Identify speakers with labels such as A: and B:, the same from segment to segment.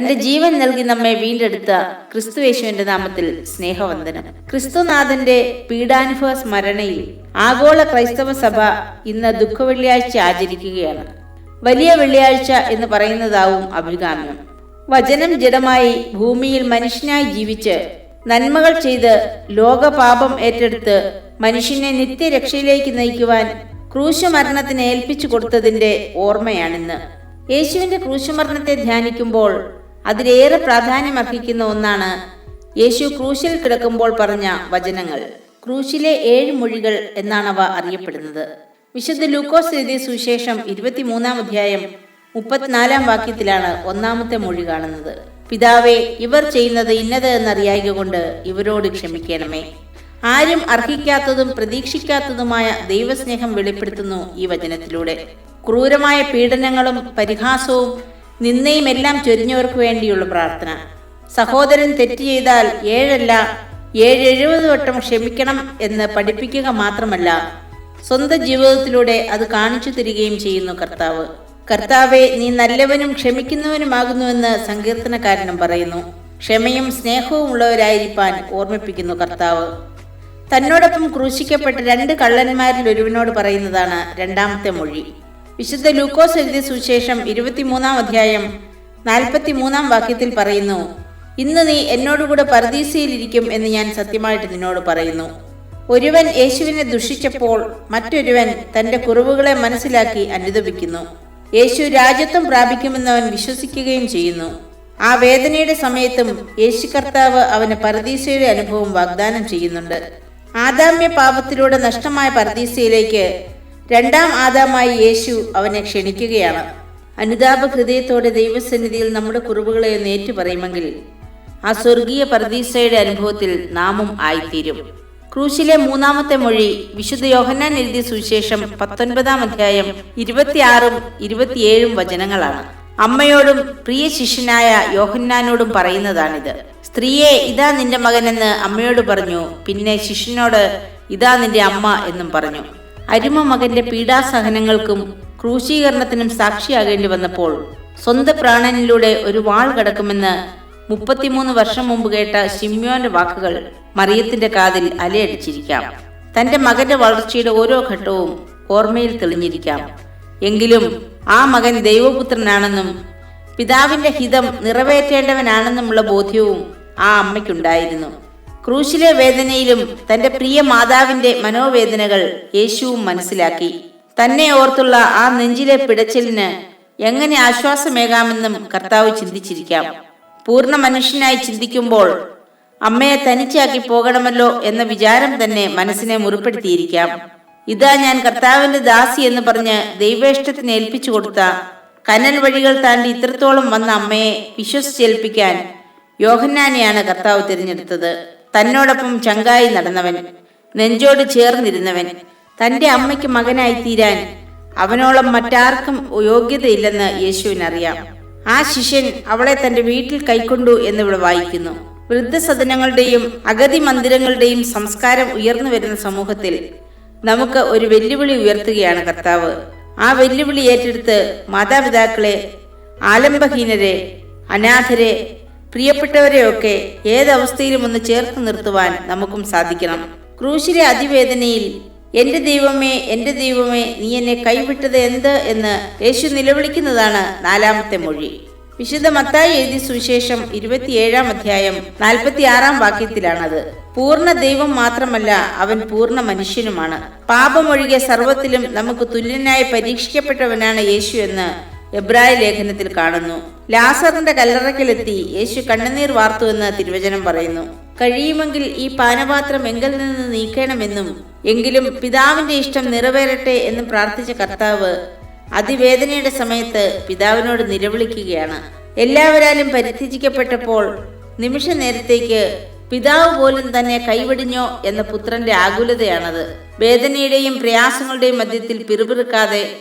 A: തന്റെ ജീവൻ നൽകി നമ്മെ വീണ്ടെടുത്ത ക്രിസ്തുയേശുവിന്റെ നാമത്തിൽ സ്നേഹവന്ദനം. ക്രിസ്തുനാഥന്റെ പീഡാനുഭവ സ്മരണയിൽ ആഗോള ക്രൈസ്തവ സഭ ഇന്ന് ദുഃഖവെള്ളിയാഴ്ച ആചരിക്കുകയാണ്. വലിയ വെള്ളിയാഴ്ച എന്ന് പറയുന്നതാവും അഭികാമ്യം. വചനം ജഡമായി ഭൂമിയിൽ മനുഷ്യനായി ജീവിച്ച് നന്മകൾ ചെയ്ത് ലോകപാപം ഏറ്റെടുത്ത് മനുഷ്യനെ നിത്യരക്ഷയിലേക്ക് നയിക്കുവാൻ ക്രൂശുമരണത്തിന് ഏൽപ്പിച്ചു കൊടുത്തതിന്റെ ഓർമ്മയാണിന്ന്. യേശുവിന്റെ ക്രൂശമരണത്തെ ധ്യാനിക്കുമ്പോൾ അതിലേറെ പ്രാധാന്യം അർഹിക്കുന്ന ഒന്നാണ് യേശു ക്രൂശിൽ കിടക്കുമ്പോൾ പറഞ്ഞ വചനങ്ങൾ. ക്രൂശിലെ ഏഴ് മൊഴികൾ എന്നാണവ അറിയപ്പെടുന്നത്. വിശുദ്ധ ലൂക്കോസ് എഴുതിയ സുവിശേഷം ഇരുപത്തിമൂന്നാം അധ്യായം മുപ്പത്തിനാലാം വാക്യത്തിലാണ് ഒന്നാമത്തെ മൊഴി കാണുന്നത്. പിതാവേ ഇവർ ചെയ്യുന്നത് ഇന്നത് എന്നറിയായിക കൊണ്ട് ഇവരോട് ക്ഷമിക്കണമേ. ആരും അർഹിക്കാത്തതും പ്രതീക്ഷിക്കാത്തതുമായ ദൈവസ്നേഹം വെളിപ്പെടുത്തുന്നു ഈ വചനത്തിലൂടെ. ക്രൂരമായ പീഡനങ്ങളും പരിഹാസവും നിന്നയും എല്ലാം ചൊരിഞ്ഞവർക്ക് വേണ്ടിയുള്ള പ്രാർത്ഥന. സഹോദരൻ തെറ്റ് ചെയ്താൽ ഏഴല്ല ഏഴെഴുപത് വട്ടം ക്ഷമിക്കണം എന്ന് പഠിപ്പിക്കുക മാത്രമല്ല സ്വന്തം ജീവിതത്തിലൂടെ അത് കാണിച്ചു തരികയും ചെയ്യുന്നു കർത്താവ്. കർത്താവെ നീ നല്ലവനും ക്ഷമിക്കുന്നവനുമാകുന്നുവെന്ന് സങ്കീർത്തനക്കാരനും പറയുന്നു. ക്ഷമയും സ്നേഹവും ഉള്ളവരായിരിക്കാൻ ഓർമ്മിപ്പിക്കുന്നു കർത്താവ്. തന്നോടൊപ്പം ക്രൂശിക്കപ്പെട്ട രണ്ട് കള്ളന്മാരിൽ ഒരുവനോട് പറയുന്നതാണ് രണ്ടാമത്തെ മൊഴി. വിശുദ്ധ ലൂക്കോസ് എഴുതിയ സുശേഷം ഇരുപത്തിമൂന്നാം അധ്യായം നാൽപ്പത്തി മൂന്നാം വാക്യത്തിൽ പറയുന്നു ഇന്ന് നീ എന്നോടുകൂടെ പരദീസയിലിരിക്കും എന്ന് ഞാൻ സത്യമായിട്ട് നിന്നോട് പറയുന്നു. ഒരുവൻ യേശുവിനെ ദുഷിച്ചപ്പോൾ മറ്റൊരുവൻ തന്റെ കുറവുകളെ മനസ്സിലാക്കി അനുദപിക്കുന്നു. യേശു രാജ്യത്വം പ്രാപിക്കുമെന്ന് അവൻ വിശ്വസിക്കുകയും ചെയ്യുന്നു. ആ വേദനയുടെ സമയത്തും യേശു കർത്താവ് അവന് പരദീസയുടെ അനുഭവം വാഗ്ദാനം ചെയ്യുന്നുണ്ട്. ആദാമ്യ പാപത്തിലൂടെ നഷ്ടമായ പരദീസയിലേക്ക് രണ്ടാം ആദാമായി യേശു അവനെ ക്ഷണിക്കുകയാണ്. അനുതാപ ഹൃദയത്തോടെ ദൈവസന്നിധിയിൽ നമ്മുടെ കുറവുകളെ നേറ്റു പറയുമെങ്കിൽ ആ സ്വർഗീയ പ്രതീക്ഷയുടെ അനുഭവത്തിൽ നാമും ആയിത്തീരും. ക്രൂശിലെ മൂന്നാമത്തെ മൊഴി വിശുദ്ധ യോഹന്നാൻ എഴുതിയ സുവിശേഷം പത്തൊൻപതാം അധ്യായം ഇരുപത്തിയാറും ഇരുപത്തിയേഴും വചനങ്ങളാണ്. അമ്മയോടും പ്രിയ ശിഷ്യനായ യോഹന്നാനോടും പറയുന്നതാണിത്. സ്ത്രീയെ ഇതാ നിന്റെ മകനെന്ന് അമ്മയോട് പറഞ്ഞു. പിന്നെ ശിഷ്യനോട് ഇതാ നിന്റെ അമ്മ എന്നും പറഞ്ഞു. അരുമ മകന്റെ പീഡാസഹനങ്ങൾക്കും ക്രൂശീകരണത്തിനും സാക്ഷിയാകേണ്ടി വന്നപ്പോൾ സ്വന്തം പ്രാണനിലൂടെ ഒരു വാൾ കടക്കുമെന്ന് മുപ്പത്തിമൂന്ന് വർഷം മുമ്പ് കേട്ട ഷിമ്യോന്റെ വാക്കുകൾ മറിയത്തിന്റെ കാതിൽ അലയടിച്ചിരിക്കാം. തന്റെ മകന്റെ വളർച്ചയുടെ ഓരോ ഘട്ടവും ഓർമ്മയിൽ തെളിഞ്ഞിരിക്കാം. എങ്കിലും ആ മകൻ ദൈവപുത്രനാണെന്നും പിതാവിന്റെ ഹിതം നിറവേറ്റേണ്ടവനാണെന്നുമുള്ള ബോധ്യവും ആ അമ്മയ്ക്കുണ്ടായിരുന്നു. ക്രൂശിലെ വേദനയിലും തന്റെ പ്രിയ മാതാവിന്റെ മനോവേദനകൾ യേശുവും മനസ്സിലാക്കി. തന്നെ ഓർത്തുള്ള ആ നെഞ്ചിലെ പിടച്ചിലിന് എങ്ങനെ ആശ്വാസമേകാമെന്നും കർത്താവ് ചിന്തിച്ചിരിക്കാം. പൂർണ മനുഷ്യനായി ചിന്തിക്കുമ്പോൾ അമ്മയെ തനിച്ചാക്കി പോകണമല്ലോ എന്ന വിചാരം തന്നെ മനസ്സിനെ മുറിപ്പെടുത്തിയിരിക്കാം. ഇതാ ഞാൻ കർത്താവിന്റെ ദാസി എന്ന് പറഞ്ഞ് ദൈവേഷ്ടത്തിന് ഏൽപ്പിച്ചു കൊടുത്ത കനൽ വഴികൾ താണ്ടി ഇത്രത്തോളം വന്ന അമ്മയെ വിശ്വസിച്ചേൽപ്പിക്കാൻ യോഹന്നാനെയാണ് കർത്താവ് തിരഞ്ഞെടുത്തത്. തന്നോടൊപ്പം ചങ്കായി നടന്നവൻ നെഞ്ചോട് ചേർന്നിരുന്നവൻ തന്റെ അമ്മയ്ക്ക് മകനായി തീരാൻ അവനോളം മറ്റാർക്കും യോഗ്യതയില്ലെന്ന് യേശുവിനറിയാം. ആ ശിഷ്യൻ അവളെ തന്റെ വീട്ടിൽ കൈക്കൊണ്ടു എന്നിവിടെ വായിക്കുന്നു. വൃദ്ധസദനങ്ങളുടെയും അഗതി മന്ദിരങ്ങളുടെയും സംസ്കാരം ഉയർന്നു വരുന്ന സമൂഹത്തിൽ നമുക്ക് ഒരു വെല്ലുവിളി ഉയർത്തുകയാണ് കർത്താവ്. ആ വെല്ലുവിളി ഏറ്റെടുത്ത് മാതാപിതാക്കളെ ആലംബഹീനരെ അനാഥരെ പ്രിയപ്പെട്ടവരെയൊക്കെ ഏതവസ്ഥയിലും ഒന്ന് ചേർത്ത് നിർത്തുവാൻ നമുക്കും സാധിക്കണം. ക്രൂശിലെ അതിവേദനയിൽ എന്റെ ദൈവമേ എന്റെ ദൈവമേ നീ എന്നെ കൈവിട്ടത് എന്ത് എന്ന് യേശു നിലവിളിക്കുന്നതാണ് നാലാമത്തെ മൊഴി. വിശുദ്ധ മത്തായി എഴുതി സുവിശേഷം ഇരുപത്തിയേഴാം അധ്യായം നാൽപ്പത്തി ആറാം വാക്യത്തിലാണത്. പൂർണ ദൈവം മാത്രമല്ല അവൻ പൂർണ മനുഷ്യനുമാണ്. പാപമൊഴികെ സർവത്തിലും നമുക്ക് തുല്യനായി പരീക്ഷിക്കപ്പെട്ടവനാണ് യേശു എന്ന് എബ്രായ ലേഖനത്തിൽ കാണുന്നു. ലാസറിന്റെ കല്ലറയ്ക്കലെത്തി യേശു കണ്ണുനീർ വാർത്തുവെന്ന് തിരുവചനം പറയുന്നു. കഴിയുമെങ്കിൽ ഈ പാനപാത്രം എങ്കിൽ നിന്ന് നീക്കണമെന്നും എങ്കിലും പിതാവിന്റെ ഇഷ്ടം നിറവേറട്ടെ എന്നും പ്രാർത്ഥിച്ച കർത്താവ് അതിവേദനയുടെ സമയത്ത് പിതാവിനോട് നിലവിളിക്കുകയാണ്. എല്ലാവരാലും പരിത്യജിക്കപ്പെട്ടപ്പോൾ നിമിഷ നേരത്തേക്ക് പിതാവ് പോലും തന്നെ കൈവെടിഞ്ഞോ എന്ന പുത്രന്റെ ആകുലതയാണത്. വേദനയുടെയും പ്രയാസങ്ങളുടെയും മധ്യത്തിൽ പിറുപിറുക്കാതെ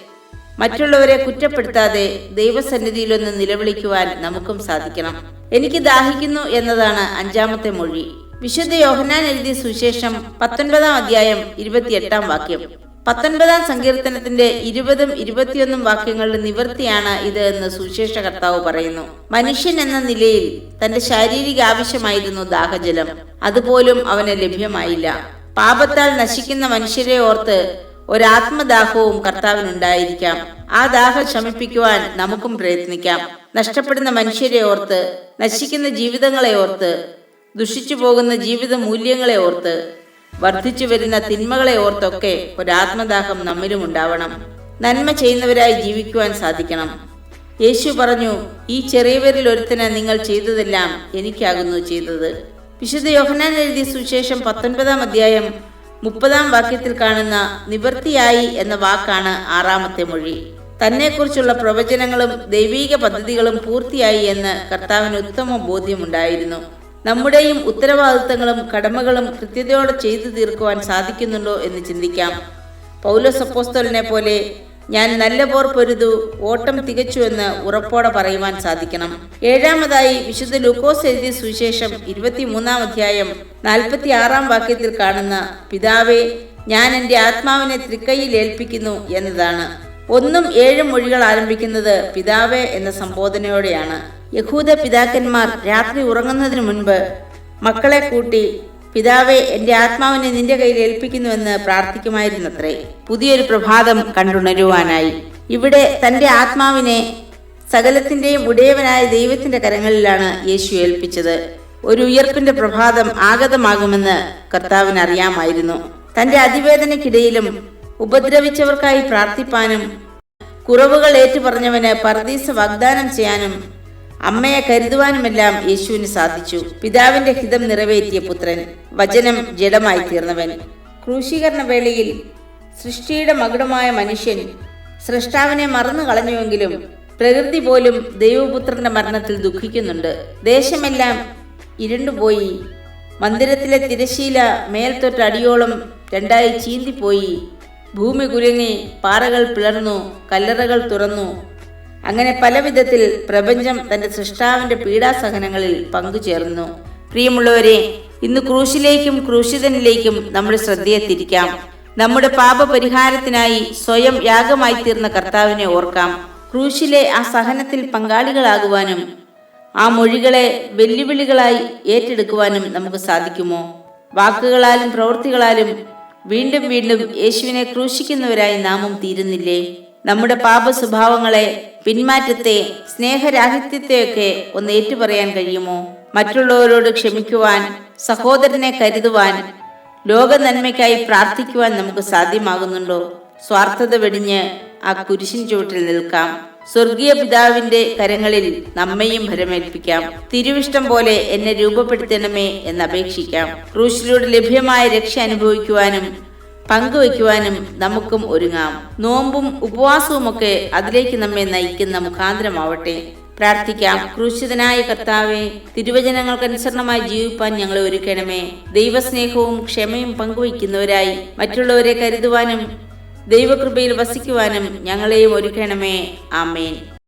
A: മറ്റുള്ളവരെ കുറ്റപ്പെടുത്താതെ ദൈവസന്നിധിയിലൊന്ന് നിലവിളിക്കുവാൻ നമുക്കും സാധിക്കണം. എനിക്ക് ദാഹിക്കുന്നു എന്നതാണ് അഞ്ചാമത്തെ മൊഴി. വിശുദ്ധ യോഹനാൻ എഴുതിയ സുശേഷം പത്തൊൻപതാം അധ്യായം ഇരുപത്തിയെട്ടാം വാക്യം. പത്തൊൻപതാം സങ്കീർത്തനത്തിന്റെ ഇരുപതും ഇരുപത്തിയൊന്നും വാക്യങ്ങളുടെ നിവൃത്തിയാണ് ഇത് എന്ന് സുശേഷ കർത്താവ് പറയുന്നു. മനുഷ്യൻ എന്ന നിലയിൽ തന്റെ ശാരീരിക ആവശ്യമായിരുന്നു ദാഹജലം. അതുപോലും അവന് ലഭ്യമായില്ല. പാപത്താൽ നശിക്കുന്ന മനുഷ്യരെ ഓർത്ത് ഒരാത്മദാഹവും കർത്താവിനുണ്ടായിരിക്കാം. ആ ദാഹം ശമിപ്പിക്കുവാൻ നമുക്കും പ്രയത്നിക്കാം. നഷ്ടപ്പെടുന്ന മനുഷ്യരെ ഓർത്ത് നശിക്കുന്ന ജീവിതങ്ങളെ ഓർത്ത് ദുഷിച്ചു പോകുന്ന ജീവിത മൂല്യങ്ങളെ ഓർത്ത് വർദ്ധിച്ചു വരുന്ന തിന്മകളെ ഓർത്തൊക്കെ ഒരാത്മദാഹം നമ്മിലും ഉണ്ടാവണം. നന്മ ചെയ്യുന്നവരായി ജീവിക്കുവാൻ സാധിക്കണം. യേശു പറഞ്ഞു ഈ ചെറിയവരിൽ ഒരുത്തന് നിങ്ങൾ ചെയ്തതെല്ലാം എനിക്കാകുന്നു ചെയ്തത്. വിശുദ്ധ യോഹനാൻ എഴുതിയ സുവിശേഷം പത്തൊൻപതാം അധ്യായം മുപ്പതാം വാക്യത്തിൽ കാണുന്ന നിവൃത്തിയായി എന്ന വാക്കാണ് ആറാമത്തെ മൊഴി. തന്നെക്കുറിച്ചുള്ള പ്രവചനങ്ങളും ദൈവീക പദ്ധതികളും പൂർത്തിയായി എന്ന് കർത്താവിന് ഉത്തമ ബോധ്യമുണ്ടായിരുന്നു. നമ്മുടെയും ഉത്തരവാദിത്തങ്ങളും കടമകളും കൃത്യതയോടെ ചെയ്തു തീർക്കുവാൻ സാധിക്കുന്നുണ്ടോ എന്ന് ചിന്തിക്കാം. പൗലോസ് അപ്പോസ്തലനെ പോലെ ഞാൻ നല്ല പോർ പൊരുതു ഓട്ടം തികച്ചുവെന്ന് ഉറപ്പോടെ പറയുവാൻ സാധിക്കണം. ഏഴാമതായി വിശുദ്ധ ലൂക്കോസ് എഴുതിയ സുവിശേഷം ഇരുപത്തിമൂന്നാം അധ്യായം നാൽപ്പത്തി ആറാം വാക്യത്തിൽ കാണുന്ന പിതാവേ ഞാൻ എന്റെ ആത്മാവിനെ തൃക്കൈയിൽ ഏൽപ്പിക്കുന്നു എന്നതാണ്. ഒന്നും ഏഴ് മൊഴികൾ ആരംഭിക്കുന്നത് പിതാവേ എന്ന സംബോധനയോടെയാണ്. യഹൂദ പിതാക്കന്മാർ രാത്രി ഉറങ്ങുന്നതിന് മുൻപ് മക്കളെ കൂട്ടി പിതാവെ എന്റെ ആത്മാവിനെ നിന്റെ കയ്യിൽ ഏൽപ്പിക്കുന്നുവെന്ന് പ്രാർത്ഥിക്കുമായിരുന്നത്രേ. പുതിയൊരു പ്രഭാതം കണ്ടുണരുവാനായി. ഇവിടെ തന്റെ ആത്മാവിനെ സകലത്തിന്റെയും ഉടയവനായ ദൈവത്തിന്റെ കരങ്ങളിലാണ് യേശു ഏൽപ്പിച്ചത്. ഒരു ഉയർപ്പിന്റെ പ്രഭാതം ആഗതമാകുമെന്ന് കർത്താവിന് അറിയാമായിരുന്നു തന്റെ അതിവേദനയ്ക്കിടയിലും ഉപദ്രവിച്ചവർക്കായി പ്രാർത്ഥിപ്പാനും കുറവുകൾ ഏറ്റുപറഞ്ഞവന് പർദീസ വാഗ്ദാനം ചെയ്യാനും അമ്മയെ കരുതുവാനുമെല്ലാം യേശുവിന് സാധിച്ചു. പിതാവിന്റെ ഹിതം നിറവേറ്റിയ പുത്രൻ വചനം ജഡമായി തീർന്നവൻ. ക്രൂശീകരണ വേളയിൽ സൃഷ്ടിയുടെ മകുടമായ മനുഷ്യൻ സൃഷ്ടാവിനെ മറന്നു കളഞ്ഞുവെങ്കിലും പ്രകൃതി പോലും ദൈവപുത്രന്റെ മരണത്തിൽ ദുഃഖിക്കുന്നുണ്ട്. ദേശമെല്ലാം ഇരുണ്ടുപോയി. മന്ദിരത്തിലെ തിരശീല മേൽത്തൊറ്റടിയോളം രണ്ടായി ചീന്തിപ്പോയി. ഭൂമി കുലുങ്ങി പാറകൾ പിളർന്നു കല്ലറകൾ തുറന്നു. അങ്ങനെ പല വിധത്തിൽ പ്രപഞ്ചം തന്റെ സൃഷ്ടാവിന്റെ പീഡാസഹനങ്ങളിൽ പങ്കുചേർന്നു. പ്രിയമുള്ളവരെ ഇന്ന് ക്രൂശിലേക്കും ക്രൂശിതനിലേക്കും നമ്മുടെ ശ്രദ്ധയെ തിരിക്കാം. നമ്മുടെ പാപപരിഹാരത്തിനായി സ്വയം യാഗമായി തീർന്ന കർത്താവിനെ ഓർക്കാം. ക്രൂശിലെ ആ സഹനത്തിൽ പങ്കാളികളാകുവാനും ആ മൊഴികളെ വെല്ലുവിളികളായി ഏറ്റെടുക്കുവാനും നമുക്ക് സാധിക്കുമോ? വാക്കുകളാലും പ്രവൃത്തികളാലും വീണ്ടും വീണ്ടും യേശുവിനെ ക്രൂശിക്കുന്നവരായി നാമും തീരുന്നില്ലേ? നമ്മുടെ പാപ സ്വഭാവങ്ങളെ പിന്മാറ്റത്തെ സ്നേഹരാഹിത്യത്തെയൊക്കെ ഒന്ന് ഏറ്റുപറയാൻ കഴിയുമോ? മറ്റുള്ളവരോട് ക്ഷമിക്കുവാൻ സഹോദരനെ കരുതുവാൻ ലോക നന്മയ്ക്കായി പ്രാർത്ഥിക്കുവാൻ നമുക്ക് സാധ്യമാകുന്നുണ്ടോ? സ്വാർത്ഥത വെടിഞ്ഞ് ആ കുരിശിൻ ചുവട്ടിൽ നിൽക്കാം. സ്വർഗീയ പിതാവിന്റെ കരങ്ങളിൽ നമ്മയും ഭരമേൽപ്പിക്കാം. തിരുവിഷ്ടം പോലെ എന്നെ രൂപപ്പെടുത്തണമേ എന്ന് അപേക്ഷിക്കാം. ക്രൂശിലൂടെ ലഭ്യമായ രക്ഷ അനുഭവിക്കുവാനും പങ്കുവയ്ക്കുവാനും നമുക്കും ഒരുങ്ങാം. നോമ്പും ഉപവാസവും ഒക്കെ അതിലേക്ക് നമ്മെ നയിക്കുന്ന മുഖാന്തരമാവട്ടെ. പ്രാർത്ഥിക്കാം. ക്രൂശിതനായ കർത്താവെ തിരുവചനങ്ങൾക്കനുസരണമായി ജീവിപ്പാൻ ഞങ്ങളെ ഒരുക്കണമേ. ദൈവസ്നേഹവും ക്ഷമയും പങ്കുവയ്ക്കുന്നവരായി മറ്റുള്ളവരെ കരുതുവാനും ദൈവകൃപയിൽ വസിക്കുവാനും ഞങ്ങളെയും ഒരുക്കണമേ. ആമേൻ.